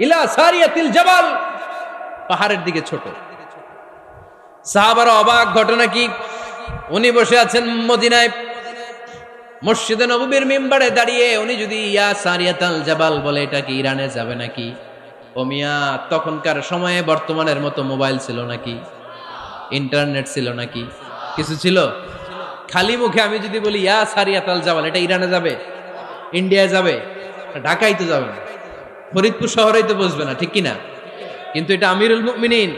ইলা সারিয়াতিল জাবাল। পাহাড়ের দিকে ছোট। সাহাবার অবাক, ঘটনা কি? উনি বসে আছেন মদিনায়। মসজিদে নববীর মিম্বারে দাঁড়িয়ে উনি যদি ইয়া সারিয়াতাল জাবাল বলে, এটা কি ইরানে যাবে নাকি? ও মিয়া, তখনকার সময়ে বর্তমানের মতো মোবাইল ছিল নাকি? ইন্টারনেট ছিল নাকি? কিছু ছিল? খালি মুখে আমি যদি বলি, ইয়া সারিয়াতাল জাবাল, এটা ইরানে যাবে? ইন্ডিয়ায় যাবে? ঢাকাই তো যাবে না। ফরিদপুর শহরেই তো বসবে না, ঠিক কি না কিন্তু এটা আমিরুল মুমিনিন।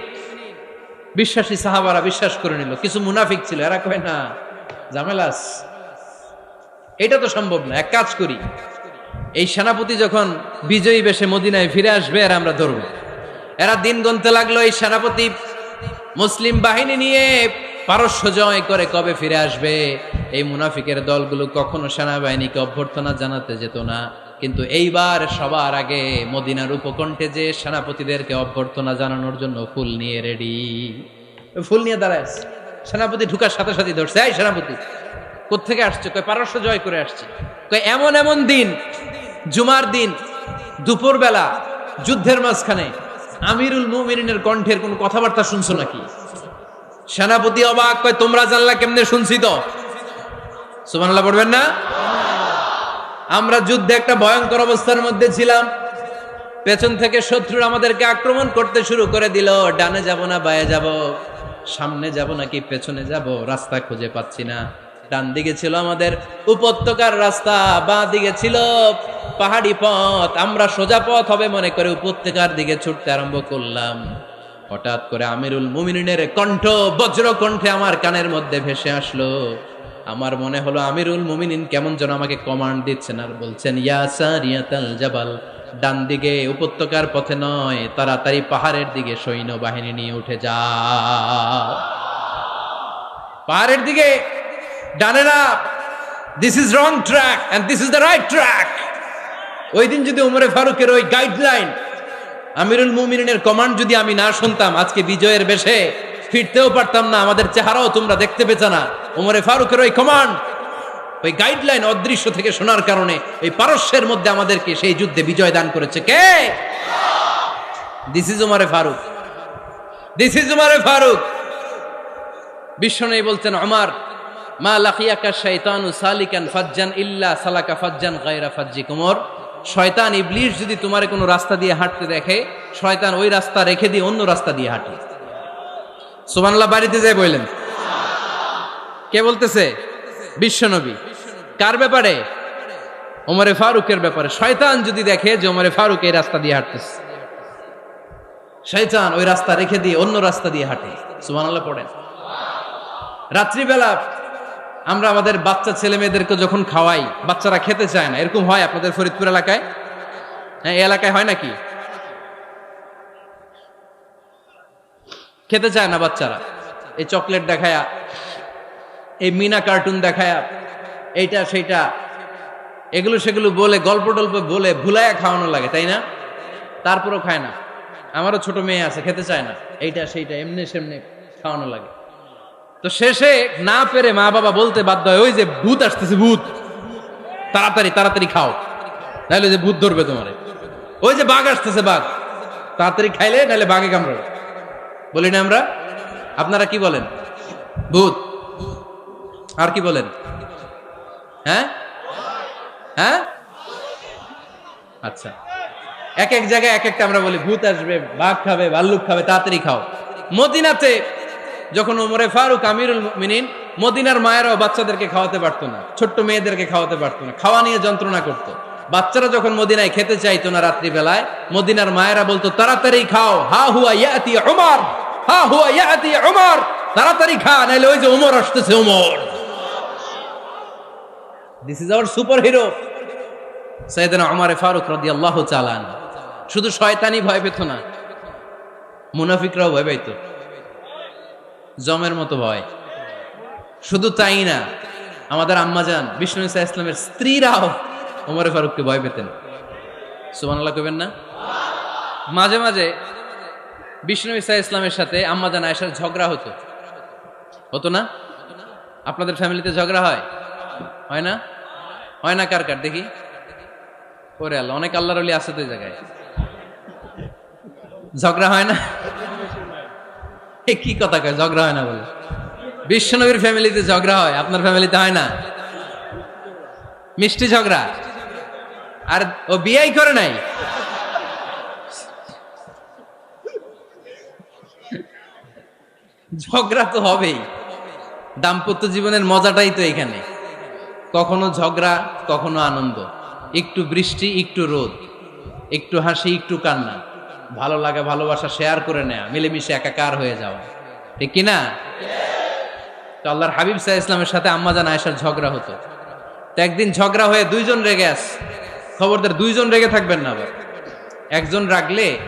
বিশ্বাসী সাহাবারা বিশ্বাস করে নিল। কিছু মুনাফিক ছিল, এরা কয়, না জামেলাস এটা তো সম্ভব না, এক কাজ করি। এই সেনাপতি যখন বিজয়ী বেশে মদিনায় ফিরে আসবে আর আমরা ধরব। এরা দিন গনতে লাগল এই সেনাপতি। মুসলিম বাহিনী নিয়ে পারস্য জয় করে কবে ফিরে আসবে? এই মুনাফিকের দলগুলো কখনো সেনাবাহিনীকে অভ্যর্থনা জানাতে যেত না। কিন্তু এইবার সবার আগে মদিনার উপকণ্ঠে যে সেনাপতিদেরকে অভ্যর্থনা জানানোর জন্য ফুল নিয়ে রেডি। ফুল নিয়ে দাঁড়ায় সেনাপতি ঢুকার সাথে সাথে ধরছে, এই সেনাপতি কোথেকে আসছে? কয়, পারস্য জয় করে আসছে। কয়, এমন এমন দিন, জুমার দিন, দুপুরবেলা, যুদ্ধের মাঝখানে, আমিরুল মুমিনের কণ্ঠের কোনো কথাবার্তা শুনছো নাকি? সেনাপতি অবাক, কয়, তোমরা জানলা কেমনে শুনছি তো? সুবহানাল্লাহ, পড়বেন না? আমরা যুদ্ধে একটা ভয়ঙ্কর অবস্থার মধ্যে ছিলাম। পেছন থেকে শত্রুরা আমাদেরকে আক্রমণ করতে শুরু করে দিল। ডানে যাব না, বায়ে যাব। সামনে যাব নাকি পেছনে যাব? রাস্তা খুঁজে পাচ্ছি না। ডান দিকে ছিল আমাদের উপত্যকার রাস্তা, বাঁ দিকে ছিল পাহাড়ি পথ। আমরা সোজা পথ হবে মনে করে উপত্যকার দিকে ছুটতে আরম্ভ করলাম। হঠাৎ করে আমিরুল মুমিনের কণ্ঠ বজ্র কণ্ঠে আমার কানের মধ্যে ভেসে আসলো। আমার মনে হলো আমিরুল মুমিনিন কেমন যেন আমাকে কমান্ড দিচ্ছেন আর বলছেন জাবাল। ডান দিকে উপত্যকার পথে নয়, তাড়াতাড়ি পাহাড়ের দিকে সৈন্য বাহিনী নিয়ে উঠে যা পাহাড়ের দিকে ডানে না this is wrong track this is the right track ওই দিন যদি উমরে ফারুকের ওই গাইডলাইন আমিরুল মুমিনের কমান্ড যদি আমি না শুনতাম, আজকে বিজয়ের বেশে ফিরতেও পারতাম না, আমাদের চেহারাও তোমরা দেখতে পেছ না। উমরে ফারুকের ওই কমান্ড ওই গাইডলাইন অদৃশ্য থেকে শোনার কারণে এই পারস্যের মধ্যে আমাদেরকে সেই যুদ্ধে বিজয় দান করেছে। কে? This is Umare Farooq this is Umare Farooq বিশ্ব নেই বলছেন আমার মা লাকিয়াকা শৈতানু সালিকান ফাজ্জান ইল্লা সালাকা ফাজ্জান গায়রা ফাজ্জি কুমর শয়তান ইবলিশ যদি তোমার কোনো রাস্তা দিয়ে হাঁটতে দেখে, শয়তান ওই রাস্তা রেখে দিয়ে অন্য রাস্তা দিয়ে হাঁটে। সুবহানাল্লাহ, বাড়িতে যায় বললেন কে বলতেছে? বিশ্বনবী। কার ব্যাপারে? ওমরে ফারুকের ব্যাপারে। শয়তান যদি দেখে যে ওমরে ফারুক এই রাস্তা দিয়ে হাঁটতেছে। শয়তান ওই রাস্তা রেখে দিয়ে অন্য রাস্তা দিয়ে হাঁটে। সুবহানাল্লাহ পড়েন। রাত্রিবেলা আমরা আমাদের বাচ্চা ছেলে মেয়েদেরকে যখন খাওয়াই, বাচ্চারা খেতে চায় না, এরকম হয় আপনাদের ফরিদপুর এলাকায়? হ্যাঁ এই এলাকায় হয় নাকি? খেতে চায় না বাচ্চারা। এই চকলেট দেখায়া, এই মিনা কার্টুন দেখায়া, এইটা, সেইটা, এগুলো সেগুলো বলে, গল্প টল্প বলে ভুলায়া খাওয়ানো লাগে, তাই না? তারপরও খায় না। আমারও ছোট মেয়ে আছে, খেতে চায় না। এইটা, সেইটা, এমনি সেমনি খাওয়ানো লাগে। তো শেষে না পেরে মা বাবা বলতে বাধ্য হয়, ওই যে ভূত আসতেছে, ভূত। তাড়াতাড়ি তাড়াতাড়ি খাও। নাহলে যে ভূত ধরবে তোমারে। ওই যে বাঘ আসতেছে, বাঘ। তাড়াতাড়ি খাইলে নাহলে বাঘে কামড়াবে। বলি না আমরা? আপনারা কি বলেন? ভূত। আর কি বলেন? হ্যাঁ? হ্যাঁ? আচ্ছা। এক এক জায়গায় এক একটা আমরা বলি, ভূত আসবে, বাঘ খাবে, ভাল্লুক খাবে, তাড়াতাড়ি খাও। মদিনাতে যখন ওমরে ফারুক আমিরুল মিনিন মদিনার মায়েরাও বাচ্চাদেরকে খাওয়াতে পারতো না, ছোট্ট মেয়েদেরকে খাওয়াতে পারতো না, খাওয়া নিয়ে যন্ত্রণা করতো। বাচ্চারা যখন মদিনায় খেতে চাইতো না রাত্রিবেলায়, মদিনার মায়েরা বলতো, তাড়াতাড়ি খাও, হা হুয়া ইয়াতি উমর, হা হুয়া ইয়াতি উমর, তাড়াতাড়ি খা, নাইলে ওই যে উমর আসতেছে, Umar. This is our super hero Syedna Umare Farooq রাদিয়াল্লাহু আনহু। শুধু শয়তানি ভয় পেত না, মুনাফিকরাও ভয় পাইতো। জমের মতো ভয়। শুধু তাই না, আমাদের আম্মাজান, বিষ্ণু ইসা ইসলামের স্ত্রীরাও ওমরে ফারুককে ভয় পেতেন। সুবহানাল্লাহ কবেন না? মাঝে মাঝে বিষ্ণু ইসা ইসলামের সাথে আম্মাজান আয়েশার ঝগড়া হতো। হতো না? আপনাদের ফ্যামিলিতে ঝগড়া হয়? হয় না? হয় না কার কার? দেখি। ওরে আল্লাহ, অনেক আল্লাহর অলি আছে তো এই জায়গায়। ঝগড়া হয় না? কি কথা কয়, ঝগড়া হয় না বলে? বিশ্বনবীর ফ্যামিলিতে ঝগড়া হয়, আপনার ফ্যামিলিতে হয় না? মিষ্টি ঝগড়া? আর ও বিয়াই করে নাই। ঝগড়া তো হবেই। দাম্পত্য জীবনের মজাটাই তো এখানে। কখনো ঝগড়া, কখনো আনন্দ। একটু বৃষ্টি, একটু রোদ। একটু হাসি, একটু কান্না। ভালো লাগা, ভালোবাসা শেয়ার করে নেয়া। মিলেমিশে একাকার হয়ে যাওয়া। ঠিক কিনা? তো আল্লাহর হাবিব সাহা ইসলামের সাথে আম্মাজান আয়েশার ঝগড়া হতো। তো একদিন ঝগড়া হয়ে দুইজন রেগে আস খবরদার দুইজন রেগে থাকবেন না আবার। একজন রাগলে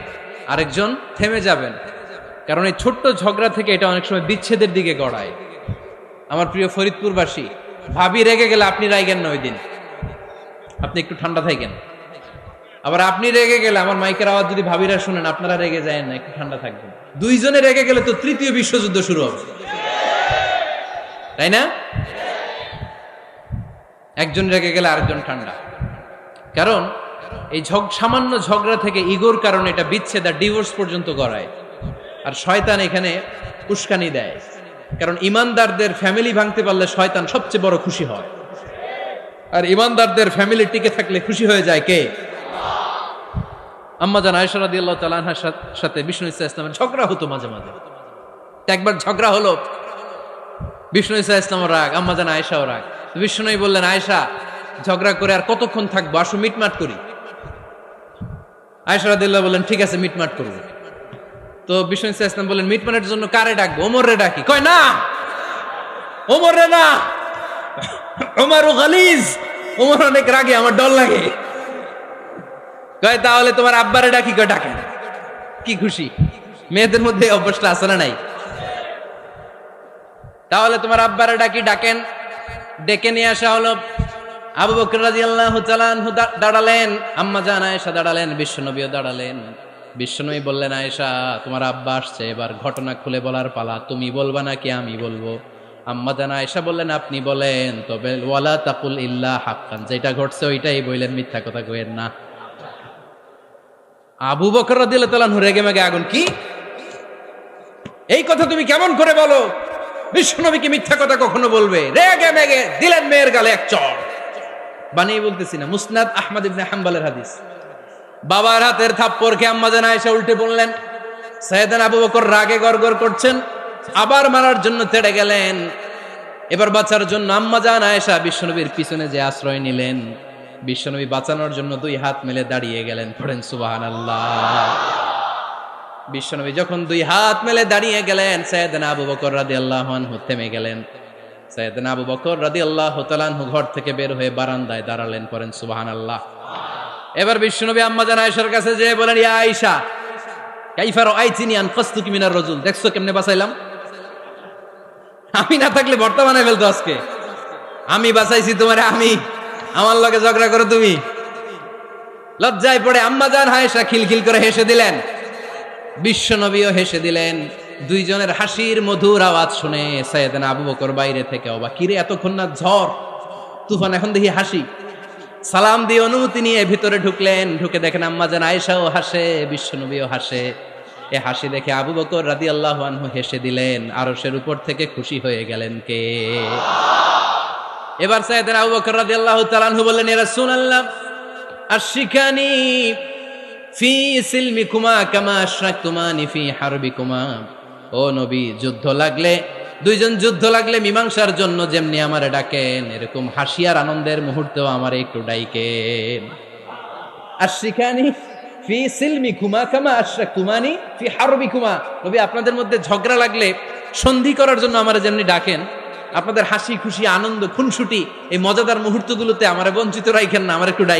আরেকজন থেমে যাবেন। কারণ এই ছোট্ট ঝগড়া থেকে এটা অনেক সময় বিচ্ছেদের দিকে গড়ায়। আমার প্রিয় ফরিদপুরবাসী, ভাবি রেগে গেলে আপনি রাইগেন না ওই দিন। আপনি একটু ঠান্ডা থাকেন। আবার আপনি রেগে গেলে, আমার মাইকের আওয়াজ যদি ভাবিরা শুনেন, আপনারা রেগে যায় না, একটু ঠান্ডা থাকবেন। দুইজনে রেগে গেলে তো তৃতীয় বিশ্বযুদ্ধ শুরু হবে। তাই না? একজন রেগে গেলে আরেকজন ঠান্ডা। কারণ এই ঝগ সামান্য ঝগড়া থেকে ইগোর কারণে এটা বিচ্ছেদ আর ডিভোর্স পর্যন্ত গড়ায়। আর শয়তান এখানে উস্কানি দেয়। কারণ ইমানদারদের ফ্যামিলি ভাঙতে পারলে শয়তান সবচেয়ে বড় খুশি হয়। আর ইমানদারদের ফ্যামিলি টিকে থাকলে খুশি হয়ে যায় কে? আম্মা জান আয়সা রাদি আল্লাহ সাথে বিষ্ণু ইসা ইসলামের ঝগড়া হতো মাঝে মাঝে। একবার ঝগড়া হলো, বিষ্ণু ইসা ইসলামের রাগ, আম্মা জান আয়সাও রাগ। বিষ্ণুই বললেন আয়সা ঝগড়া করে আর কতক্ষণ থাকব? আসো, মিটমাট করি। আয়সা রাদিল্লাহ বললেন, ঠিক আছে, মিটমাট করব। তো বিষ্ণু ইসা ইসলাম বললেন, মিটমাটের জন্য কারে ডাকবো? ওমর রে ডাকি। কয়, না! ওমর রে না! ওমর গালিজ! ওমর অনেক রাগে, আমার ডর লাগে। কয়, তাহলে তোমার আব্বারে ডাকি? কয়, ডাকে কি খুশি? মেয়েদের মধ্যে অভ্যাসটা আছে না নাই? তাহলে তোমার আব্বারে ডাকি, ডাকেন। ডেকে নিয়ে আসা হলো। আবু বকর আনহু দা- দাঁড়ালেন, আম্মা জান আয়েশা দাঁড়ালেন, বিশ্বনবীও দাঁড়ালেন। বিশ্বনবী বললেন, আয়েশা, তোমার আব্বা আসছে, এবার ঘটনা খুলে বলার পালা, তুমি বলবা নাকি আমি বলব? আম্মা জান আয়েশা বললেন, আপনি বলেন, তবে ওয়ালা তাকুল ইল্লা হাক্কান, যেটা ঘটছে ওইটাই বললেন মিথ্যা কথা কইেন না। আবু বকর রাদিয়াল্লাহু তাআলা আনহু রেগে মেগে আগুন, কি? এই কথা তুমি কেমন করে বলো? বিশ্বনবীকে মিথ্যা কথা কখনো বলবে? রেগে মেগে দিলেন মেয়ের গালে এক চড় বানিয়ে বলতেছি না, মুসনাদ আহমদ ইবনে হাম্বালের হাদিস। বাবার হাতের থাপ্পড় খেয়ে আম্মা জানা এসে উল্টে বললেন সৈয়দান আবু বকর রাগে গড়গড় করছেন, আবার মারার জন্য তেড়ে গেলেন। এবার বাঁচার জন্য আম্মা জান আয়েশা বিশ্বনবীর পিছনে যে আশ্রয় নিলেন, বিশ্বনবী বাঁচানোর জন্য দুই হাত মেলে দাঁড়িয়ে গেলেন, পড়েন সুবাহান আল্লাহ বিশ্বনবী যখন দুই হাত মেলে দাঁড়িয়ে গেলেন সৈয়দনা আবু বকর রাদি আল্লাহ থেমে গেলেন। সৈয়দনা আবু বকর রাদি আল্লাহ তালানহু ঘর থেকে বের হয়ে বারান্দায় দাঁড়ালেন, পড়েন সুবাহান আল্লাহ এবার বিশ্বনবী আম্মা জান আয়েশার কাছে যেয়ে বলেন, ইয়া আয়েশা, কাইফা রাআইতিনি আনফাসতুকি মিনার রাজুল? দেখছ কেমনে বাঁচাইলাম? আমি না থাকলে বর্তমানে ফেলতো আজকে। আমি বাঁচাইছি তোমারে, আমি। আমার লগে ঝগড়া করো তুমি। লজ্জায় পড়ে আম্মা জান খিলখিল করে হেসে দিলেন। বিশ্বনবীও হেসে দিলেন। দুইজনের হাসির মধুর আওয়াজ শুনে সৈয়দনা আবু বকর বাইরে থেকে অবা কিরে এতক্ষণ না ঝড়? তুফান এখন দেখি হাসি। সালাম দিয়ে অনুমতি নিয়ে ভিতরে ঢুকলেন। ঢুকে দেখেন আম্মা জান আয়েশাও হাসে, বিশ্বনবীও হাসে। এ হাসি দেখে আবু বকর রাদি আল্লাহ আনহু হেসে দিলেন, আরশের উপর থেকে খুশি হয়ে গেলেন কে? এবার সাইয়েদনা আবু বকর রাদিয়াল্লাহু তাআলা আনহু বললেন, ইয়া রাসূলুল্লাহ আশিকানি ফি সিলমিকুমা কামা আশরাকতুমানি ফি হারবিকুমা। ও নবী, যুদ্ধ লাগলে, দুইজন যুদ্ধ লাগলে মীমাংসার জন্য যেমনি আমারে ডাকেন, এরকম হাসি আর আনন্দের মুহূর্তেও আমার একটু ডাইকেন। আশিকানি ফি সিলমিকুমা কামা আশরাকতুমানি ফি হারবিকুমা। নবী, আপনাদের মধ্যে ঝগড়া লাগলে সন্ধি করার জন্য আমারে যেমনি ডাকেন, আপনাদের হাসি খুশি, আনন্দ, খুনসুটি, এই মজাদার মুহূর্তগুলোতে আমারে বঞ্চিত রাখেন না, আমার একটু ডাইকেন।